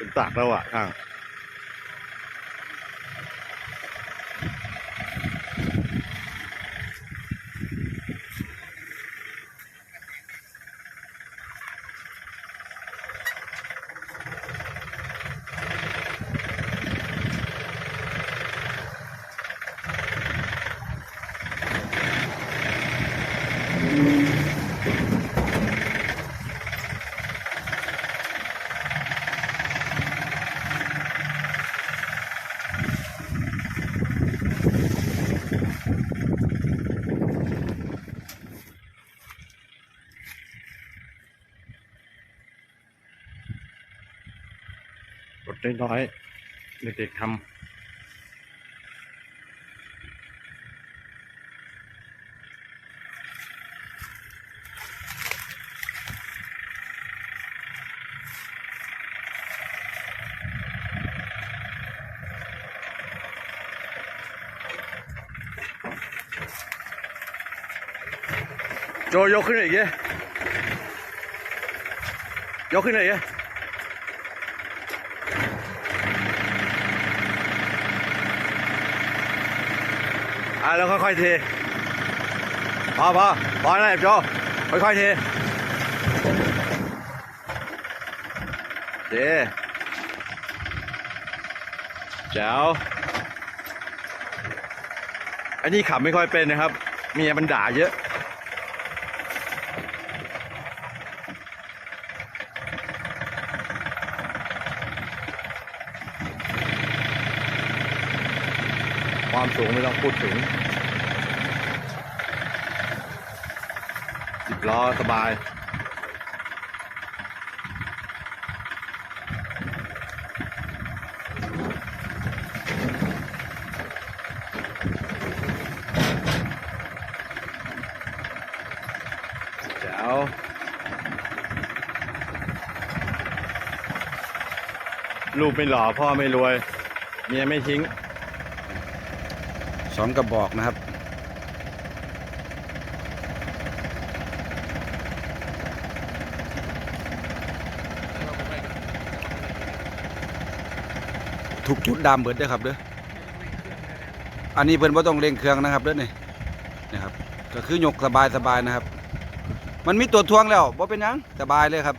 เป็นตากแล้วอะข้าง รถน้อย เด็กๆทำโจยกขึ้นหน่อยอีกดิยกขึ้นหน่อยอีก อะแล้วค่อยๆเทพอพอพอแล้วโจค่อยๆเทเทแจ๋วอันนี้ขับไม่ค่อยเป็นนะครับ เมียมันด่าเยอะ ความสูงไม่ต้องพูดถึงสิบล้อสบายแจ๋วลูกไม่หล่อพ่อไม่รวย เมียไม่ทิ้ง สองกระบอกนะครับ ถูกจุดดำเบิดเด้อครับเด้ออันนี้เพิ่นบ่ต้องเร่งเครื่องนะครับเด้อนี่นะครับ ก็คือยกสบายสบายนะครับ มันมีตัวทวงแล้วบ่เป็นยังสบายเลยครับ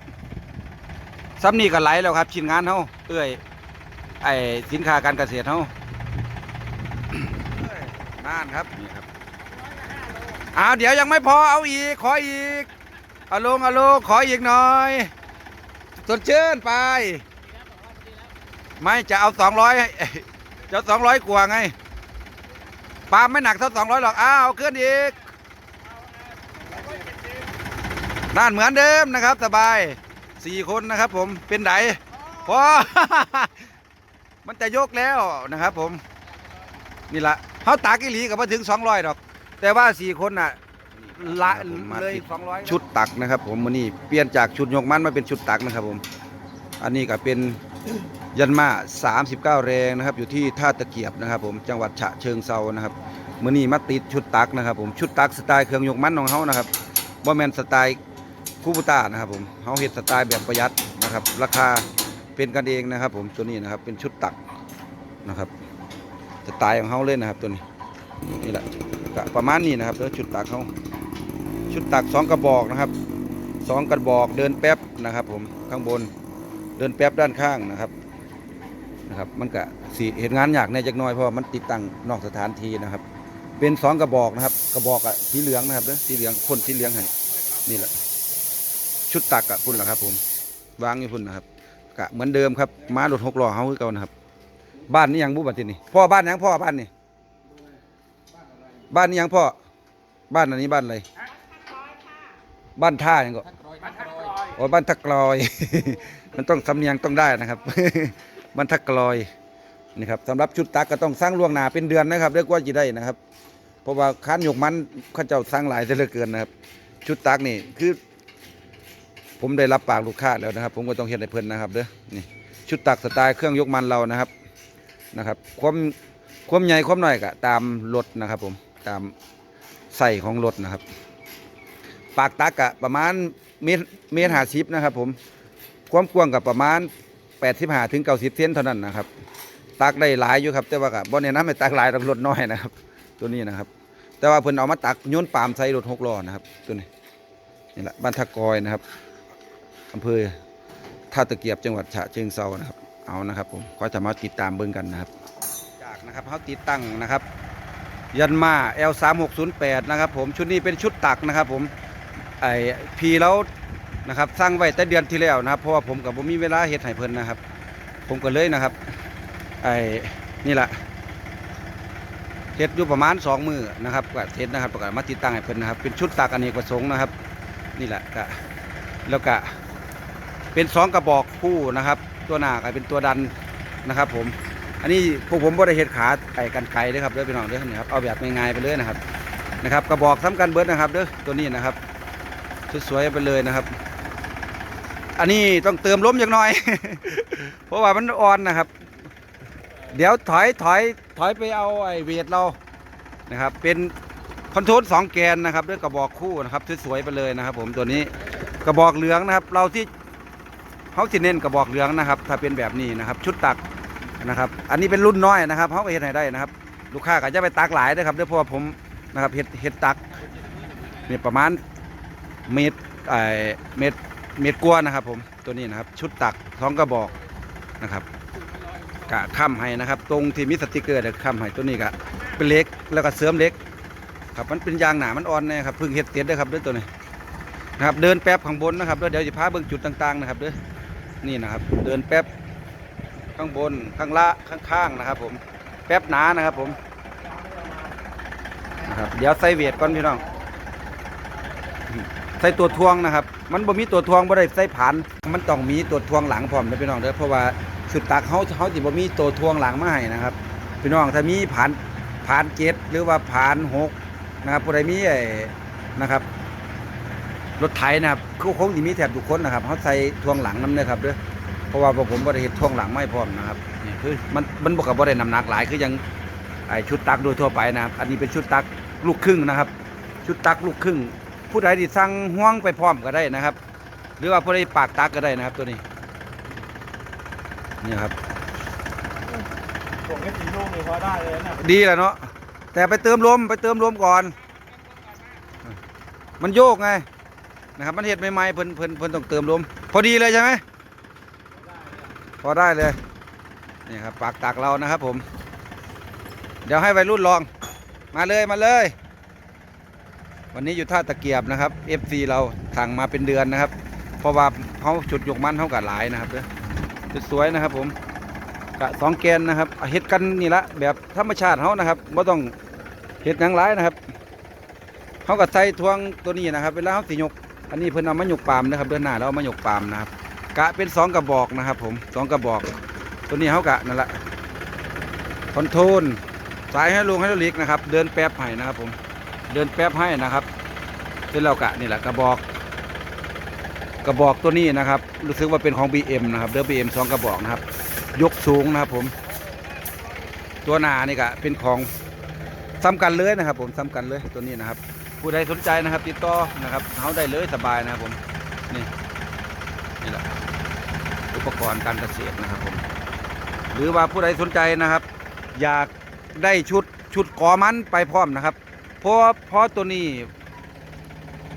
ซ้ำนี่ก็ไหลแล้วครับชิ้นงานเฮาเอ้ยไอสินค้าการเกษตรเฮา น่านครับนี่ครับอ้าวเดี๋ยวยังไม่พอเอาอีก ขออีกเอาลงเอาลงขออีกหน่อยสดชื่นไป ไม่จะเอาสองร้อยจะสองร้อยกว่าไงปาล์มไม่หนักเท่าสองร้อยหรอกอ้าวเอาขึ้นอีกน่านเหมือนเดิมนะครับ สบายสี่คนนะครับ ผมเป็นไดพอมันจะยกแล้วนะครับ ผมนี่ละ เขาตากอีหลีกับมาถึง 200ดอก แต่ว่า4คนน่ะละเลย200ชุดตักนะครับ ผมมันนี่เปลี่ยนจากชุดยกมันมาเป็นชุดตักนะครับผม อันนี้ก็เป็นยันมา39 แรงนะครับ อยู่ที่ท่าตะเกียบนะครับ ผมจังหวัดฉะเชิงเซานะครับมือนี้มาติดชุดตักนะครับ ผมชุดตักสไตล์เครื่องยกมันของเขานะครับบ่แมนสไตล์คูบูต้านะครับ ผมเขาเห็ดสไตล์แบบประหยัดนะครับ ราคาเป็นกันเองนะครับ ผมตัวนี้นะครับเป็นชุดตักนะครับ สไตล์ของเขาเลยนะครับตัวนี้นี่แหละประมาณนี้นะครับแล้วชุดตักเขาชุดตักสองกระบอกนะครับสองกระบอกเดินแป๊บนะครับ ผมข้างบนเดินแป๊บด้านข้างนะครับนะครับ มันก็สีเห็นงานยากในจักน้อยเพราะว่ามันติดตั้งนอกสถานที่นะครับ เป็นสองกระบอกนะครับ กระบอกอะสีเหลืองนะครับเด้อสีเหลืองพ่นสีเหลืองให้นี่แหละ ชุดตักอะพุ่นแหละครับ ผมวางอยู่พุ่นนะครับกะเหมือนเดิมครับม้ารถหกล้อเขาคือเก่านะครับ บ้านนี้ยังบุบัตินี่พ่อบ้านยังพ่อบ้านนี่บ้านนี้ยังพ่อ บ้านอันนี้บ้านอะไรบ้านท่ายังก็โอ้บ้านทักกลอย มันต้องสำเนียงต้องได้นะครับบ้านทักกลอยนี่ครับสำหรับชุดตักก็ต้องสร้างล่วงหน้าเป็นเดือนนะครับเรียกว่าจะได้นะครับ เพราะว่าค้านหยกมันเข้าเจ้าสร้างหลายซะเหลือเกินนะครับ ชุดตักนี่คือ ผมได้รับปากลูกค้าแล้วนะครับ ผมก็ต้องเฮ็ดให้เพิ่นนะครับเด้อนี่ชุดตักสไตล์เครื่องยกมันเรานะครับ นะครับ ความความใหญ่ความน้อยก็ตามรถนะครับผมตามใส่ของรถนะครับ ปากตักกะประมาณเมตรเมตรหาสิบนะครับ ผมความกว้างกับประมาณ85ถึง90เซนเท่านั้นนะครับ ตักได้หลายอยู่ครับ แต่ว่าก็บ่แนะนำให้ตักหลายต้องลดน้อยนะครับ ตัวนี้นะครับ แต่ว่าเพิ่นเอามาตักโยนปามใส่รถหกล้อนะครับ ตัวนี้นี่แหละบ้านทากอยนะครับอำเภอท่าตะเกียบจังหวัดฉะเชิงเซานะครับ เอานะครับผมก็จะมาติดตามเบิ่งกันนะครับ จากนะครับเขาติดตั้งนะครับ ยันมา L3608 นะครับผมชุดนี้เป็นชุดตักนะครับ ผมไอพีแล้วนะครับสร้างไว้แต่เดือนที่แล้วนะครับเพราะว่าผมกับผมมีเวลาเฮ็ดให้เพิ่นนะครับ ผมก็เลยนะครับไอ้นี่แหละเฮ็ดอยู่ประมาณสองมือนะครับก็เฮ็ดนะครับประกาศมาติดตั้งให้เพิ่นนะครับ เป็นชุดตากอเนกประสงค์นะครับ นี่แหละก็แล้วก็เป็นสองกระบอกคู่นะครับ ตัวหน้าก็เป็นตัวดันนะครับ ผม อันนี้พวกผมบ่ได้เฮ็ดขาไอ้กันไกลเด้อครับเด้อพี่น้องเด้อนี่ครับเอาแบบง่ายๆไปเลยนะครับนะครับกระบอกสำคัญเบิร์ดนะครับเด้อตัวนี้นะครับสวยๆไปเลยนะครับ อันนี้ต้องเติมล้มอย่างน้อย เพราะว่ามันอ่อนนะครับ เดี๋ยวถอยถอยถอยไปเอาไอเวทเรานะครับ เป็นคอนโทรลสองแกนนะครับด้วยกระบอกคู่นะครับสวยๆไปเลยนะครับ ผมตัวนี้กระบอกเหลืองนะครับ เราที่ เขาจะเน้นกระบอกเหลืองนะครับ ถ้าเป็นแบบนี้นะครับ ชุดตักนะครับ อันนี้เป็นรุ่นน้อยนะครับเขาก็เห็นให้ได้นะครับ ลูกค้าก็จะไปตักหลายนะครับด้วยเพราะว่าผมนะครับเห็ดเห็ดตักเนี่ยประมาณเมตรไอเมตรเมตรกว่านะครับ ผมตัวนี้นะครับ ชุดตักท้องกระบอกนะครับกะค้ำให้นะครับ ตรงที่มีสติกเกอร์เดี๋ยวค้ำให้ตัวนี้กะเป็นเล็กแล้วก็เสริมเล็กครับมันเป็นยางหนามันอ่อนนะครับพิ่งเฮ็ดเต็ดเด้อครับเด้อตัวนี้นะครับเดินแป๊บข้างบนนะครับแล้วเดี๋ยวจะพาเบิ่งจุดต่างๆนะครับเด้อ นี่นะครับ เดินแป๊บข้างบนข้างละข้างๆนะครับ ผมแป๊บหนานะครับผมนะครับเดี๋ยวใส่เวทก่อนพี่น้องใส่ตัวทวงนะครับ มันบ่มีตัวทวงบ่ได้ใส่ผานมันต้องมีตัวทวงหลังพร้อมนะพี่น้องเด้อเพราะว่าสุดตักเขาเขาสิบ่มีตัวทวงหลังมาให้นะครับ พี่น้องถ้ามีผานผานเจ็ดหรือว่าผานหกนะครับผู้ใดมีไอ้นะครับ รถไถนะครับคือคงสิมีแถบทุกคนนะครับเขาใส่ทวงหลังน้ำเด้อครับเด้อเพราะว่าพวกผมบ่ได้เฮ็ดทวงหลังไม่พร้อมนะครับนี่คือมันมันบ่กับบ่ได้น้ำหนักหลายคือยังไอ้ชุดตักโดยทั่วไปนะครับอันนี้เป็นชุดตักลูกครึ่งนะครับ ชุดตักลูกครึ่ง ผู้ใดที่สั่งห่วงไปพร้อมก็ได้นะครับ หรือว่าผู้ใดปากตักก็ได้นะครับตัวนี้นี่ครับส่งให้สีลูกนี่พอได้เลยนะดีแหละเนาะแต่ไปเติมลมไปเติมลมก่อน มันโยกไง นะครับ มันเห็ดใหม่ๆเพิ่นเพิ่นเพิ่นต้องเติมลมพอดีเลยใช่ไหมพอได้เลยนี่ครับปากตักเรานะครับผม เดี๋ยวให้วัยรุ่นลองมาเลยมาเลย วันนี้อยู่ท่าตะเกียบนะครับ FC เราสั่งมาเป็นเดือนนะครับ เพราะว่าเขาจุดยกมันเขากับหลายนะครับเด้อจุดสวยนะครับผมกะสองแกนนะครับเอาเฮ็ดกันนี่ละแบบธรรมชาติเขานะครับไม่ต้องเฮ็ดยังหลายนะครับเขาก็ใส่ทวงตัวนี้นะครับ เวลาเขาสิยก อันนี้เพิ่นเอามาหยกปาล์มนะครับเดินหน้าแล้วเอามาหยกปาล์มนะครับกะเป็นสองกระบอกนะครับ ผมสองกระบอก ตัวนี้เขากะนั่นแหละคอนโทรลสายให้ลงให้ลิกนะครับ เดินแป๊บให้นะครับ ผมเดินแป๊บให้นะครับเสร็จแล้วกะนี่แหละกระบอก กระบอกตัวนี้นะครับ รู้สึกว่าเป็นของ BM นะครับเดิม BM สองกระบอกนะครับ ยกสูงนะครับผม ตัวหนานี่ก็เป็นของซ้ำกันเลยนะครับ ผมซ้ำกันเลยตัวนี้นะครับ ผู้ใดสนใจนะครับติดต่อนะครับเขาได้เลยสบายนะครับผมนี่นี่แหละอุปกรณ์การเกษตรนะครับผมหรือว่าผู้ใดสนใจนะครับ อยากได้ชุดชุดกอมันไปพร้อมนะครับ เพราะเพราะตัวนี้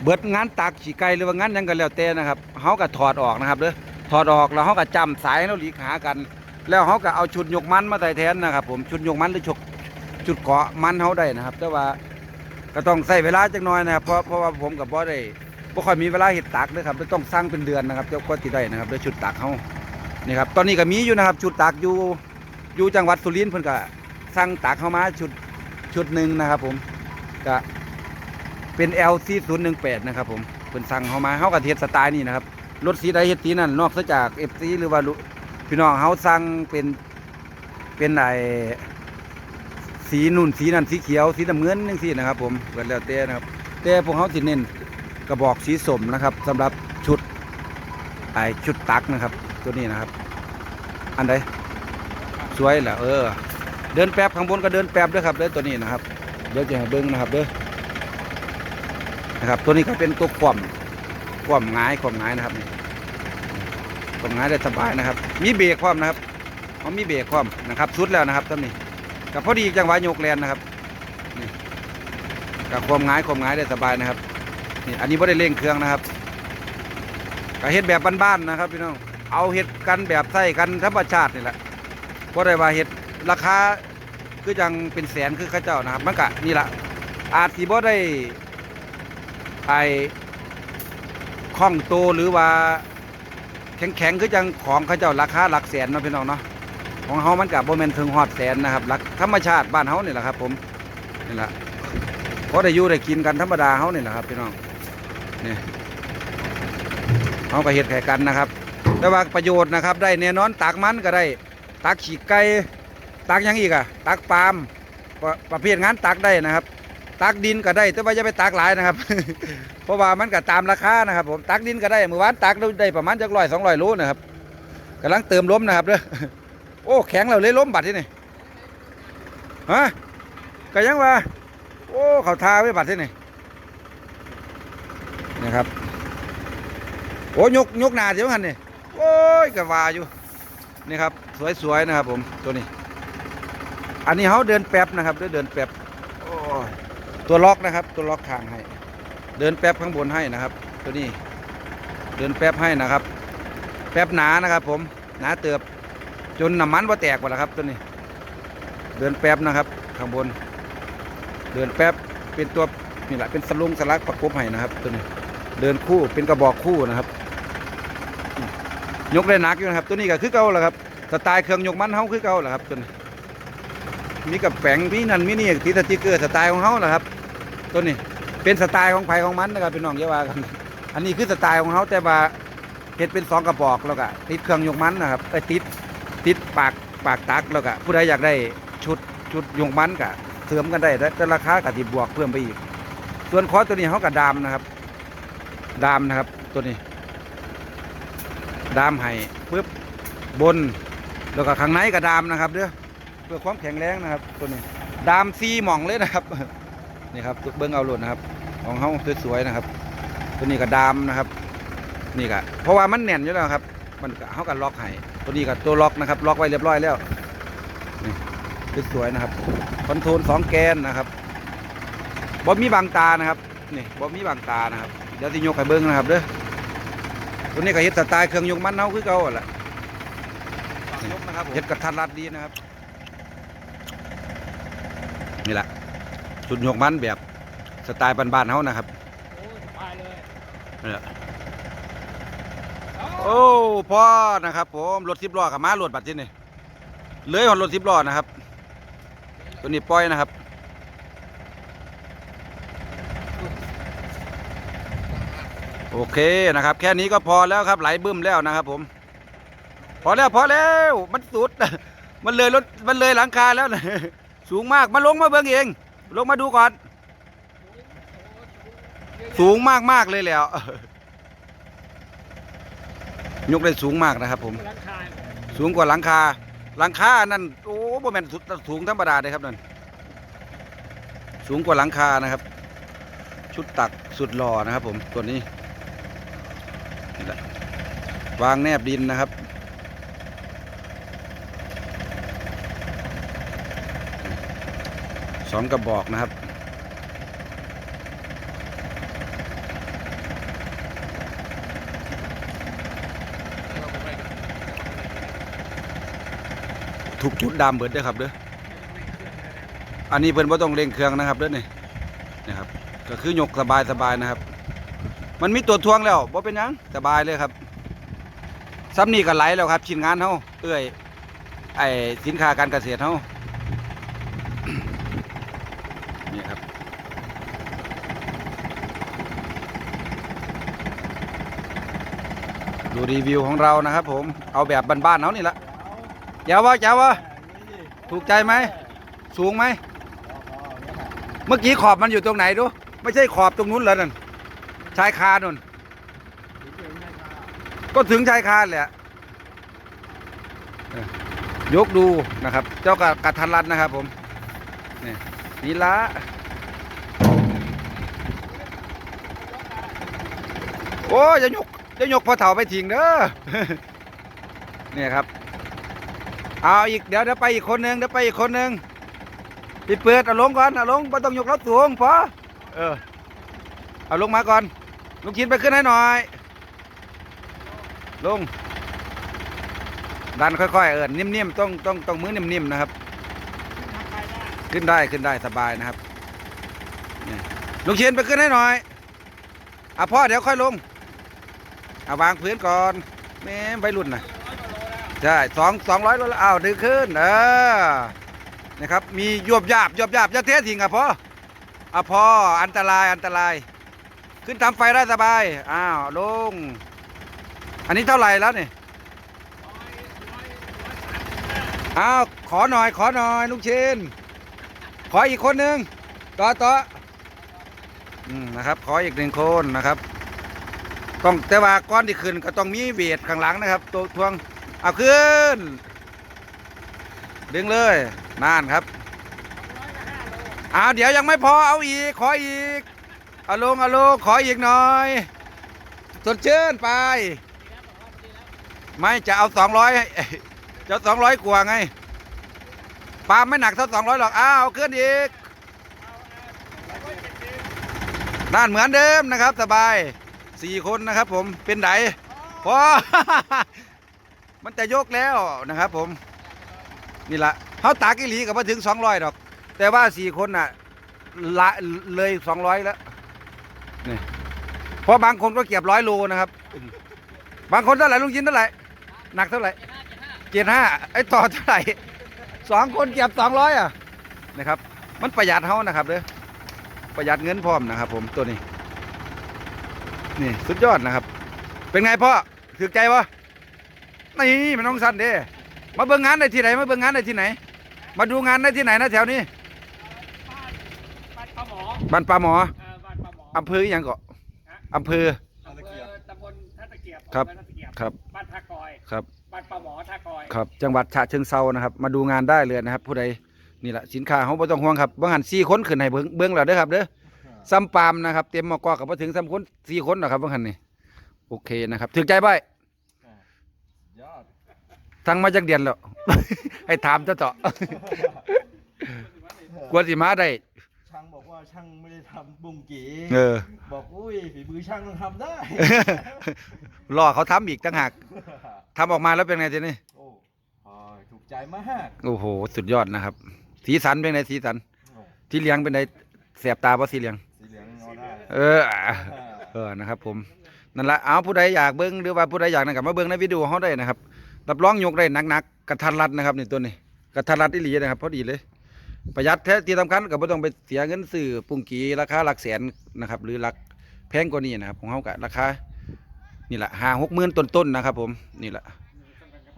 เบิดงานตากขี่ไก่หรือว่างานยังกันแล้วแต่นะครับเขาก็ถอดออกนะครับเด้อถอดออกแล้วเขาก็จำสายแล้วหลีกหากัน แล้วเขาก็เอาชุดยกมันมาใส่แทนนะครับ ผมชุดยกมันหรือชุดชุดเกาะมันเขาได้นะครับ แต่ว่า ก็ต้องใส่เวลาจักหน่อยนะครับเพราะเพราะว่าผมกับบ่ได้บ่ค่อยมีเวลาเห็ดตักนะครับต้องสร้างเป็นเดือนนะครับเจ้าก็ติได้นะครับด้วยชุดตักเขานี่ครับตอนนี้ก็มีอยู่นะครับ ชุดตักอยู่อยู่จังหวัดสุรินทร์เพิ่นก็สั่งตักเข้ามาชุดชุดหนึ่งนะครับ ผมก็เป็น LC 0 1 8 นะครับผมเพิ่นสั่งเข้ามาเขาก็เฮ็ดสไตล์นี้นะครับรถสีใดเฮ็ดสีนั่นนอกจากเอฟซีหรือว่าลุพี่น้องเฮาสั่งเป็นเป็นไอ สีนุ่นสีนั่นสีเขียว สีน้ำเงินจังซี่นะครับ ผมเก็แล้วแต่นะครับแต่พวกเฮาสิเน้นกระบอกสีสมนะครับสำหรับชุดไอชุดตักนะครับ ตัวนี้นะครับ อันใดสวยแหละเออ เดินแป๊บข้างบนก็เดินแป๊บด้วยครับเด้อตัวนี้นะครับเดี๋ยวจะให้เบิ่งนะครับเด้อนะครับ ตัวนี้ก็เป็นตัวคว่ำควมง่ายควมง่ายนะครับนี่ควมง่ายได้สบายนะครับ มีเบรกความนะครับเขามีเบรกความนะครับสุดแล้วนะครับตอนนี้ กับพอดีจังหวะโยกแลนนะครับกับความง่ายความง่ายได้สบายนะครับนี่อันนี้ไม่ได้เร่งเครื่องนะครับก็เฮ็ดแบบบ้านๆนะครับพี่น้องเอาเฮ็ดกันแบบใส่กันธรรมชาตินี่แหละเพราะได้ว่าเฮ็ดราคาคือยังเป็นแสนคือข้าเจ้านะครับมันก็นี่แหละอาจสิบ่ได้ไอคล่องโตหรือว่าแข็งแข็งๆคือจังของเขาเจ้าราคาหลักแสนนะพี่น้องเนาะ ของเฮามันกับโบแมนถึงฮอดแสนนะครับหลักธรรมชาติบ้านเฮานี่แหละครับ ผมนี่แหละเพอได้อยู่ได้กินกันธรรมดาเฮานี่แหละครับพี่น้องนี่เฮาก็เฮ็ดแข่กันนะครับ แต่ว่าประโยชน์นะครับ ได้แน่นอนตากมันก็ได้ตากขี้ไก่ตากยังอีกอะตากปาล์มประประเภทงานตากได้นะครับตากดินก็ได้ แต่ว่าอย่าไปตากหลายนะครับ เพราะว่ามันก็ตามราคานะครับ ผมตักดินก็ได้เมื่อวานตักได้ประมาณจักร้อยสองร้อยโลนะครับกำลังเติมล้มนะครับเด้อ โอ้แข็งเราเลยล้มบัดที่นี่ฮะก็ยังว่า โอ้เขาทาไว้บัดที่นี่นะครับโอ้ยกยกหนาเดี๋ยวกันนี่โอ้ยกะว่าอยู่นี่ครับสวยๆนะครับผมตัวนี้ อันนี้เขาเดินแป๊บนะครับเด้อเดินแป๊บตัวล็อกนะครับตัวล็อกทางให้ เดินแป๊บข้างบนให้นะครับ ตัวนี้ เดินแป๊บให้นะครับ แป๊บหนานะครับผมหนาเติบ จนน้ำมันว่าแตกหมดแล้วครับตัวนี้ เดินแป๊บนะครับ ข้างบน เดินแป๊บเป็นตัวนี่แหละเป็นสลุงสลักประกบให้นะครับ ตัวนี้ เดินคู่เป็นกระบอกคู่นะครับ ยกได้หนักอยู่นะครับ ตัวนี้ก็คือเก่าแหละครับสไตล์เครื่องยกมันเฮาคือเก่าแหละครับตัวนี้มีกับแฝงมีนั่นมีนี่ติดสติกเกอร์สไตล์ของเฮาแหละครับ ตัวนี้เป็นสไตล์ของไผของมันนะครับพี่น้องอย่าว่ากันอันนี้คือสไตล์ของเขาแต่ว่าเห็ดเป็นสองกระบอกแล้วก็ติดเครื่องยกมันนะครับไอ้ติด ติดปากปากตักแล้วก็ผู้ใดอยากได้ชุดชุดยกมันก็เสริมกันได้แต่แต่ราคาก็ติบวกเพิ่มไปอีก ส่วนคอตัวนี้เขากับดามนะครับ ดามนะครับตัวนี้ ดามให้ปึ๊บบน แล้วก็ข้างในก็ดามนะครับเด้อเพื่อความแข็งแรงนะครับ ตัวนี้ ดามซีหม่องเลยนะครับนี่ครับเบิ้งเอาโหลดนะครับ ของเขาสวยๆนะครับ ตัวนี้ก็ดามนะครับ นี่ก็เพราะว่ามันแน่นอยู่แล้วครับ มันก็เขาก็ล็อกให้ ตัวนี้ก็ตัวล็อกนะครับ ล็อกไว้เรียบร้อยแล้วนี่สวยๆนะครับ คอนโทรลสองแกนนะครับบอมีบางตานะครับนี่บอมีบางตานะครับเดี๋ยวที่ยกให้เบิ้งนะครับเด้อตัวนี้ก็เฮ็ดสไตล์เครื่องยกมันเนาคือเก่าหั่นแหละเฮ็ดกระทัดรัดดีนะครับนี่แหละสุดยกมันแบบสไตล์บ้านๆเขานะครับโอ้ยสบายเลยเนี่ย โอ้พ่อนะครับผมรถสิบล้อกับมารถบัดที่นี่เลยของรถสิบล้อนะครับ ตัวนี้ปล่อยนะครับโอเคนะครับ แค่นี้ก็พอแล้วครับไหลบึ้มแล้วนะครับ ผม พอแล้วพอแล้วมันสุด มันเลยรถมันเลยหลังคาแล้วนะสูงมากมาลงมาเบิ่งเอง ลงมาดูก่อน สูงมากมากๆเลยแล้ว ยกได้สูงมากนะครับ ผม สูงกว่าหลังคา หลังคานั่นโอ้บ่แม่นสุดสูงธรรมดาเลยครับนั่นสูงกว่าหลังคานะครับ ชุดตักสุดหล่อนะครับ ผมตัวนี้นี่แหละวางแนบดินนะครับสองกระบอกนะครับ ทุกจุดดำเบิดเด้ครับเด้ออันนี้เพิ่นบ่ต้องเร่งเครื่องนะครับเด้อนี่นะครับ ก็คือยกสบายสบายนะครับ มันมีตัวทวงแล้วบ่เป็นยังสบายเลยครับซ้ำนี่ก็ไหลแล้วครับชิ้นงานเฮาเอ้อยไอสินค้าการเกษตรเฮานี่ครับดูรีวิวของเรานะครับผมเอาแบบบ้านๆเฮานี่ละ เจ้าวะเจ้าวะถูกใจไหม สูงไหม เมื่อกี้ขอบมันอยู่ตรงไหนดู ไม่ใช่ขอบตรงนู้นเหรอนั่นชายคานุ่น ก็ถึงชายคาแหละเออยกดูนะครับ เจ้ากับกัดทันรัดนะครับ ผมนี่นีละโอ้ยจะยกจะยกพอเถาไปทิ้งเด้อเนี่ยครับ เอาอีกเดี๋ยวเดี๋ยวไปอีกคนหนึ่งเดี๋ยวไปอีกคนหนึ่งพี่เปิดเอาลงก่อนเอาลงไม่ต้องยกรถสูงพอเออเอาลงมาก่อนลุงชินไปขึ้นให้หน่อยลงดันค่อยๆเอินนิ่มๆต้องต้องต้องมือนิ่มๆนะครับ ขึ้นได้ขึ้นได้สบายนะครับลุงเชียนไปขึ้นให้หน่อยอะพ่อเดี๋ยวค่อยลงเอาวางพื้นก่อนแม่ใบรุ่นนะ ใช่สองสองร้อยโลละอ้าวดึงขึ้นเออนะครับ มียวบยาบยวบยาบจะเททิ้งอะพ่ออะพ่ออันตรายอันตราย ขึ้นทำไฟได้สบายอ้าวลง อันนี้เท่าไหร่แล้วนี่อ้าวขอหน่อยขอหน่อยลุงเชนขออีกคนหนึ่งต่อต่ออืมนะครับ ขออีกหนึ่งคนนะครับ ต้องแต่ว่าก้อนที่ขึ้นก็ต้องมีเวทข้างหลังนะครับ ตัวทวง เอาขึ้น ดึงเลยนานครับเอาเดี๋ยวยังไม่พอเอาอีก ขออีก เอาลงเอาลงขออีกหน่อยสดชื่นไป ไม่จะเอาสองร้อยจะสองร้อยกว่าไงปล์มไม่หนักเท่าสองร้อยหรอกอ้าวขึ้นอีกด้านเหมือนเดิมนะครับ สบายสี่คนนะครับผมเป็นไดพอ มันจะยกแล้วนะครับ ผมนี่ละเขาตากอีหลีกับมาถึงสองร้อยดอก แต่ว่าสี่คนน่ะละเลยสองร้อยแล้วนี่เพราะบางคนก็เก็บร้อยโลนะครับ บางคนเท่าไหร่ลุงยินเท่าไหร่หนักเท่าไหร่เจ็ดห้าไอ้ต่อเท่าไหร่สองคนเก็บสองร้อยอะนะครับ มันประหยัดเขานะครับเด้อประหยัดเงินพร้อมนะครับ ผมตัวนี้ นี่สุดยอดนะครับ เป็นไงพ่อถือใจปะ นี่มันน้องสั้นเด้มาเบิ่งงานได้ที่ไหนมาเบิ่งงานได้ที่ไหน มาดูงานได้ที่ไหนนะแถวนี้บ้านปลาหมอบ้านปลาหมอเอ่อบ้านปลาหมออำเภออหยังเกาะอำเภอ อำเภอตำบลท่าตะเกียบครับ อำเภอท่าตะเกียบครับบ้านท่ากอย ครับ บ้านปลาหมอท่ากอย ครับจังหวัดฉะเชิงเซานะครับ มาดูงานได้เลยนะครับ ผู้ใดนี่แหละสินค้าเขาไม่ต้องห่วงครับบางหันสี่คนขึ้นให้เบิ้งเบิ้งแล้วเด้อครับเด้อซ้ำปามนะครับ เต็มหมอกอกกับมาถึงซ้ำคนสี่คนนะครับบางหันนี่โอเคนะครับถึกใจบ่อยยอด ทั้งมาจากเดียนแล้ว ให้ถามเจ้าต่อกวนสิมาได้ ช่างบอกว่าช่างไม่ได้ทำบุ้งกีเออ บอกอุ้ยฝีมือช่างต้องทำได้ รอเขาทำอีกตั้งหากทำออกมาแล้วเป็นไงทีนี้ โอ้พอถูกใจมากโอ้โห สุดยอดนะครับ สีสันเป็นไงสีสัน โอ้ที่เลี้ยงเป็นไงแสบตาเพราะสีเหลี้ยงสีเหลืองเอาได้เออ เออ นะครับผม นั่นละเอาผู้ใดอยากเบิ้งหรือว่าผู้ใดอยากนะครับมาเบิ้งในวิดีโอเขาได้นะครับ รับรองยกได้หนักๆกระทันรัดนะครับนี่ตัวนี้กระทันรัดอีหลีนะครับพอดีเลย ประหยัดแท้ที่สำคัญก็ไม่ต้องไปเสียเงินซื้อปุ้งกีราคาหลักแสนนะครับ หรือหลักแพงกว่านี้นะครับของเขากะราคานี่แหละห้าหกหมื่นต้นๆนะครับ ผมนี่แหละ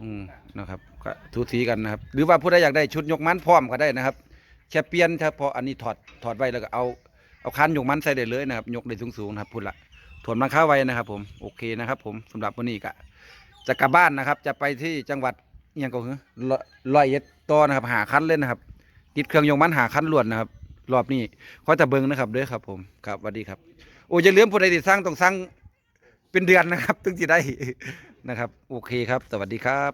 อืมนะครับก็ทูสีกันนะครับ หรือว่าผู้ใดอยากได้ชุดยกมันพร้อมก็ได้นะครับแค่เปลี่ยนเฉพาะอันนี้ถอดถอดไว้แล้วก็เอาเอาคันยกมันใส่ได้เลยนะครับยกได้สูงๆนะครับพุ่นละถวนราคาไว้นะครับ ผมโอเคนะครับ ผมสำหรับวันนี้ก็ จะกลับบ้านนะครับ จะไปที่จังหวัดอิหยังก็คือลอยร้อยเอ็ดต่อนะครับหาคันเล่นนะครับ ติดเครื่องยงมันหาคันล้วนนะครับ รอบนี้ขอจะเบิ้งนะครับด้วยครับ ผมครับสวัสดีครับ โอ้จะเลืมผู้ใดติดสร้างต้องสร้างเป็นเดือนนะครับ ถึงจะได้นะครับ โอเคครับ สวัสดีครับ